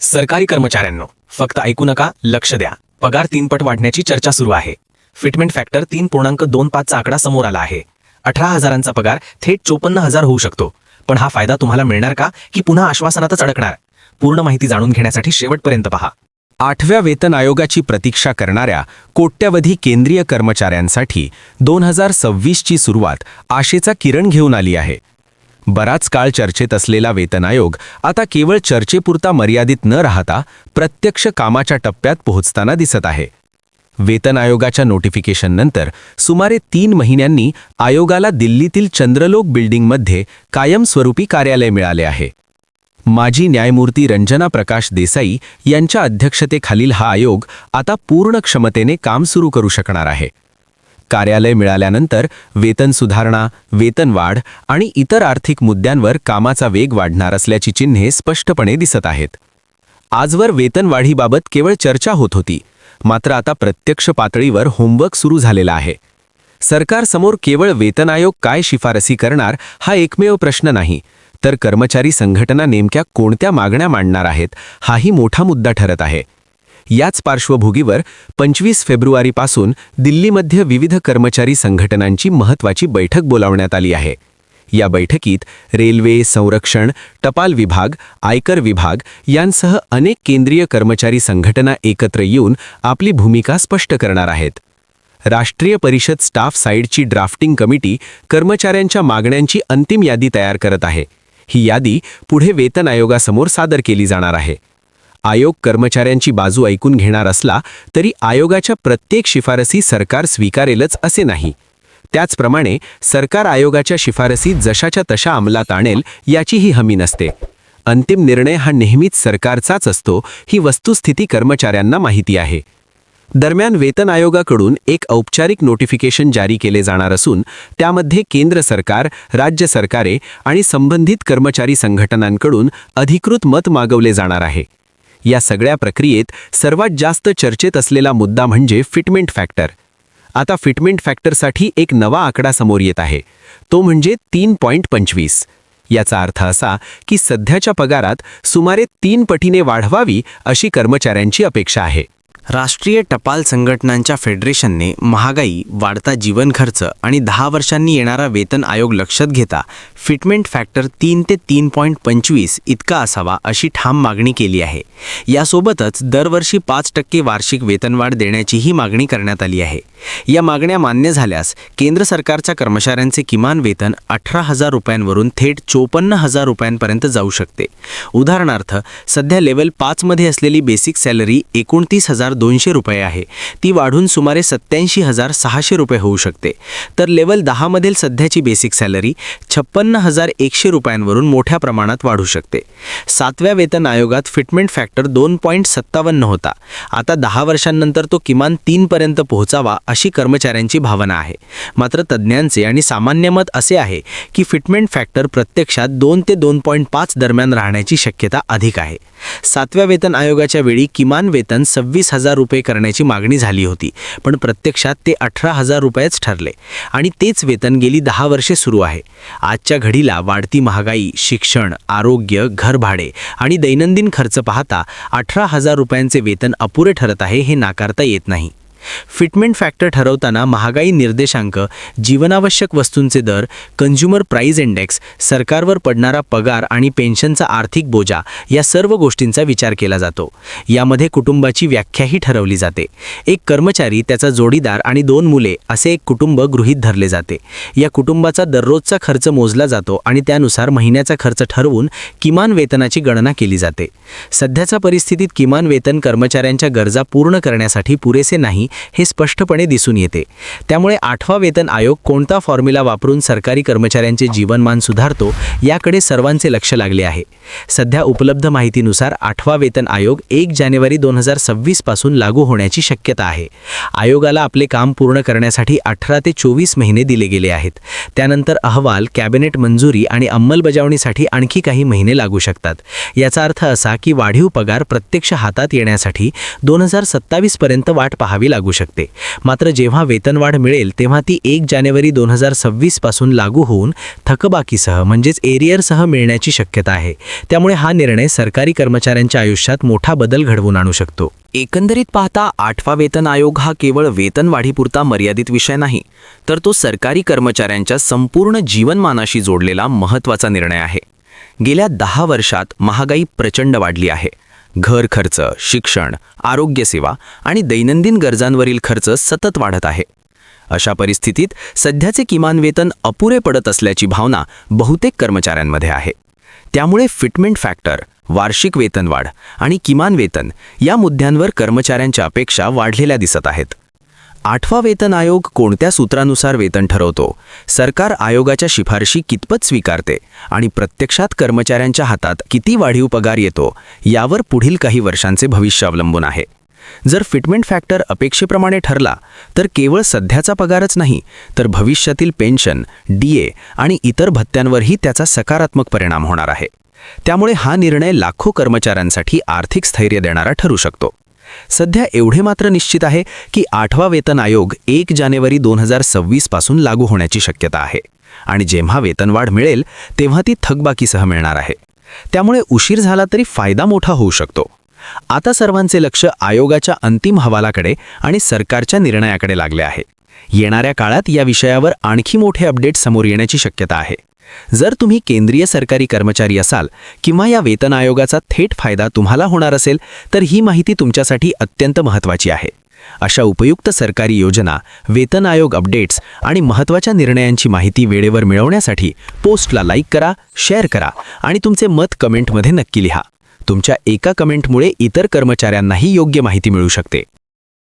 सरकारी कर्मचाऱ्यांनो फक्त ऐकू नका लक्ष द्या. पगार तीनपट वाढण्याची चर्चा सुरू आहे. फिटमेंट फॅक्टर तीन पूर्णांक दोन पाचचा आकडा समोर आला आहे. अठरा हजारांचा पगार थेट चोपन्न हजार होऊ शकतो. पण हा फायदा तुम्हाला मिळणार का की पुन्हा आश्वासनातच अडकणार? पूर्ण माहिती जाणून घेण्यासाठी शेवटपर्यंत पहा. आठव्या वेतन आयोगाची प्रतीक्षा करणाऱ्या कोट्यवधी केंद्रीय कर्मचाऱ्यांसाठी दोन हजार सव्वीसची सुरुवात आशेचा किरण घेऊन आली आहे. बराच काळ चर्चेत असलेला वेतन आयोग आता केवळ चर्चेपुरता मर्यादित न राहता प्रत्यक्ष कामाच्या टप्प्यात पोहोचताना दिसत आहे. वेतन आयोगाच्या नोटिफिकेशननंतर सुमारे तीन महिन्यांनी आयोगाला दिल्लीतील चंद्रलोक बिल्डिंगमध्ये कायमस्वरूपी कार्यालय मिळाले आहे. माजी न्यायमूर्ती रंजना प्रकाश देसाई यांच्या अध्यक्षतेखालील हा आयोग आता पूर्ण क्षमतेने काम सुरू करू शकणार आहे. कार्यालय मिळाल्यानंतर वेतन सुधारणा वेतनवाढ आणि इतर आर्थिक मुद्द्यांवर कामाचा वेग वाढणार असल्याची चिन्हे स्पष्टपणे दिसत आहेत. आजवर वेतनवाढीबाबत केवळ चर्चा होत होती मात्र आता प्रत्यक्ष पातळीवर होमवर्क सुरू झालेला आहे. सरकारसमोर केवळ वेतन आयोग काय शिफारसी करणार हा एकमेव प्रश्न नाही तर कर्मचारी संघटना नेमक्या कोणत्या मागण्या मांडणार आहेत हाही मोठा मुद्दा ठरत आहे. याच पार्श्वभूमीवर पंचवीस फेब्रुवारीपासून दिल्लीमध्ये विविध कर्मचारी संघटनांची महत्त्वाची बैठक बोलावण्यात आली आहे. या बैठकीत रेल्वे संरक्षण टपाल विभाग आयकर विभाग यांसह अनेक केंद्रीय कर्मचारी संघटना एकत्र येऊन आपली भूमिका स्पष्ट करणार आहेत. राष्ट्रीय परिषद स्टाफ साईडची ड्राफ्टिंग कमिटी कर्मचाऱ्यांच्या मागण्यांची अंतिम यादी तयार करत आहे. ही यादी पुढे वेतन आयोगासमोर सादर केली जाणार आहे. आयोग कर्मचाऱ्यांची बाजू ऐकून घेणार असला तरी आयोगाच्या प्रत्येक शिफारसी सरकार स्वीकारेलच असे नाही. त्याचप्रमाणे सरकार आयोगाच्या शिफारसी जशाच्या तशा अंमलात आणेल याचीही हमी नसते. अंतिम निर्णय हा नेहमीच सरकारचाच असतो ही वस्तुस्थिती कर्मचाऱ्यांना माहिती आहे. दरम्यान वेतन आयोगाकडून एक औपचारिक नोटिफिकेशन जारी केले जाणार असून त्यामध्ये केंद्र सरकार राज्य सरकारे आणि संबंधित कर्मचारी संघटनांकडून अधिकृत मत मागवले जाणार आहे. या सगळ्या प्रक्रियेत सर्वात जास्त चर्चेत असलेला मुद्दा म्हणजे फिटमेंट फॅक्टर. आता फिटमेंट फॅक्टरसाठी एक नवा आकडा समोर येत आहे. तो म्हणजे तीन पॉईंट पंचवीस. याचा अर्थ असा की सध्याच्या पगारात सुमारे तीन पटीने वाढवावी अशी कर्मचाऱ्यांची अपेक्षा आहे. राष्ट्रीय टपाल संघटनांच्या फेडरेशनने महागाई वाढता जीवन खर्च आणि दहा वर्षांनी येणारा वेतन आयोग लक्षात घेता फिटमेंट फॅक्टर तीन ते तीन पॉईंट पंचवीस इतका असावा अशी ठाम मागणी केली आहे. यासोबतच दरवर्षी पाच टक्के वार्षिक वेतनवाढ देण्याचीही मागणी करण्यात आली आहे. या मागण्या मान्य झाल्यास केंद्र सरकारच्या कर्मचाऱ्यांचे किमान वेतन अठरा हजार रुपयांवरून थेट चोपन्न हजार रुपयांपर्यंत जाऊ शकते. उदाहरणार्थ सध्या लेवल पाचमध्ये असलेली बेसिक सॅलरी एकोणतीस हजार दोनशे रुपये आहे. ती वाढून सुमारे सत्याऐंशी हजार सहाशे रुपये होऊ शकते. तर लेवल दहामधील सध्याची बेसिक सॅलरी छप्पन्न हजार एकशे रुपयांवरून मोठ्या प्रमाणात वाढू शकते. सातव्या वेतन आयोगात फिटमेंट फॅक्टर दोन पॉईंट सत्तावन्न होता. आता दहा वर्षांनंतर तो किमान तीनपर्यंत पोहोचावा अशी कर्मचाऱ्यांची भावना आहे. मात्र तज्ज्ञांचे आणि सामान्य मत असे आहे की फिटमेंट फॅक्टर प्रत्यक्षात दोन ते दोन पॉईंट पाच दरम्यान राहण्याची शक्यता अधिक आहे. सातव्या वेतन आयोगाच्या वेळी किमान वेतन सव्वीस हजार रुपये करण्याची मागणी झाली होती पण प्रत्यक्षात ते अठरा हजार रुपयेच ठरले आणि तेच वेतन गेली दहा वर्षे सुरू आहे. आजच्या घडीला वाढती महागाई शिक्षण आरोग्य घरभाडे आणि दैनंदिन खर्च पाहता अठरा हजार रुपयांचे वेतन अपुरे ठरत आहे हे नाकारता येत नाही. फिटमेंट फॅक्टर ठरवताना महागाई निर्देशांक जीवनावश्यक वस्तूंचे दर कन्झ्युमर प्राईज इंडेक्स सरकारवर पडणारा पगार आणि पेन्शनचा आर्थिक बोजा या सर्व गोष्टींचा विचार केला जातो. यामध्ये कुटुंबाची व्याख्याही ठरवली जाते. एक कर्मचारी त्याचा जोडीदार आणि दोन मुले असे एक कुटुंब गृहीत धरले जाते. या कुटुंबाचा दररोजचा खर्च मोजला जातो आणि त्यानुसार महिन्याचा खर्च ठरवून किमान वेतनाची गणना केली जाते. सध्याच्या परिस्थितीत किमान वेतन कर्मचाऱ्यांच्या गरजा पूर्ण करण्यासाठी पुरेसे नाही हे स्पष्टपणे दिसून येते. त्यामुळे आठवा वेतन आयोग कोणता फॉर्म्युला वापरून सरकारी कर्मचाऱ्यांचे जीवनमान सुधारतो याकडे सर्वांचे लक्ष लागले आहे. सध्या उपलब्ध माहितीनुसार आठवा वेतन आयोग एक जानेवारी दोन हजार सव्वीसपासून लागू होण्याची शक्यता आहे. आयोगाला आपले काम पूर्ण करण्यासाठी अठरा ते चोवीस महिने दिले गेले आहेत. त्यानंतर अहवाल कॅबिनेट मंजुरी आणि अंमलबजावणीसाठी आणखी काही महिने लागू शकतात. याचा अर्थ असा की वाढीव पगार प्रत्यक्ष हातात येण्यासाठी दोन हजार सत्तावीसपर्यंत वाट पाहावी लागू लागू शकते. मात्र जेव्हा वेतनवाढ मिळेल तेव्हा ती एक जानेवारी दोन हजार सव्वीसपासून लागू होऊन थकबाकीसह म्हणजेच एरियरसह मिळण्याची शक्यता आहे. त्यामुळे हा निर्णय सरकारी कर्मचाऱ्यांच्या आयुष्यात मोठा बदल घडवून आणू शकतो. एकंदरीत पाहता आठवा वेतन आयोग हा केवळ वेतनवाढीपुरता मर्यादित विषय नाही तर तो सरकारी कर्मचाऱ्यांच्या संपूर्ण जीवनमानाशी जोडलेला महत्त्वाचा निर्णय आहे. गेल्या दहा वर्षात महागाई प्रचंड वाढली आहे. घर खर्च शिक्षण आरोग्यसेवा आणि दैनंदिन गरजांवरील खर्च सतत वाढत आहे. अशा परिस्थितीत सध्याचे किमान वेतन अपुरे पडत असल्याची भावना बहुतेक कर्मचाऱ्यांमध्ये आहे. त्यामुळे फिटमेंट फॅक्टर वार्षिक वेतनवाढ आणि किमान वेतन या मुद्द्यांवर कर्मचाऱ्यांच्या अपेक्षा वाढलेल्या दिसत आहेत. आठवा वेतन आयोग कोणत्या सूत्रानुसार वेतन ठरवतो? सरकार आयोगाच्या शिफारशी कितपत स्वीकारते? आणि प्रत्यक्षात कर्मचाऱ्यांच्या हातात किती वाढीव पगार येतो? यावर पुढील काही वर्षांचे भविष्य अवलंबून आहे. जर फिटमेंट फॅक्टर अपेक्षेप्रमाणे ठरला तर केवळ सध्याचा पगारच नाही तर भविष्यातील पेन्शन डीए आणि इतर भत्त्यांवरही त्याचा सकारात्मक परिणाम होणार आहे. त्यामुळे हा निर्णय लाखो कर्मचाऱ्यांसाठी आर्थिक स्थैर्य देणारा ठरू शकतो. सध्या एवढे मात्र निश्चित आहे की आठवा वेतन आयोग एक जानेवारी दोन हजार सव्वीसपासून लागू होण्याची शक्यता आहे. आणि जेव्हा वेतनवाढ मिळेल तेव्हा ती थकबाकीसह मिळणार आहे. त्यामुळे उशीर झाला तरी फायदा मोठा होऊ शकतो. आता सर्वांचे लक्ष आयोगाच्या अंतिम हवालाकडे आणि सरकारच्या निर्णयाकडे लागले आहे. येणाऱ्या काळात या विषयावर आणखी मोठे अपडेट समोर येण्याची शक्यता आहे. जर तुम्ही केंद्रीय सरकारी कर्मचारी असाल किंवा या वेतन आयोगाचा थेट फायदा तुम्हाला होणार असेल तर ही माहिती तुमच्यासाठी अत्यंत महत्त्वाची आहे. अशा उपयुक्त सरकारी योजना वेतन आयोग अपडेट्स आणि महत्त्वाच्या निर्णयांची माहिती वेळेवर मिळवण्यासाठी पोस्टला लाईक करा शेअर करा आणि तुमचे मत कमेंटमध्ये नक्की लिहा. तुमच्या एका कमेंटमुळे इतर कर्मचाऱ्यांनाही योग्य माहिती मिळू शकते.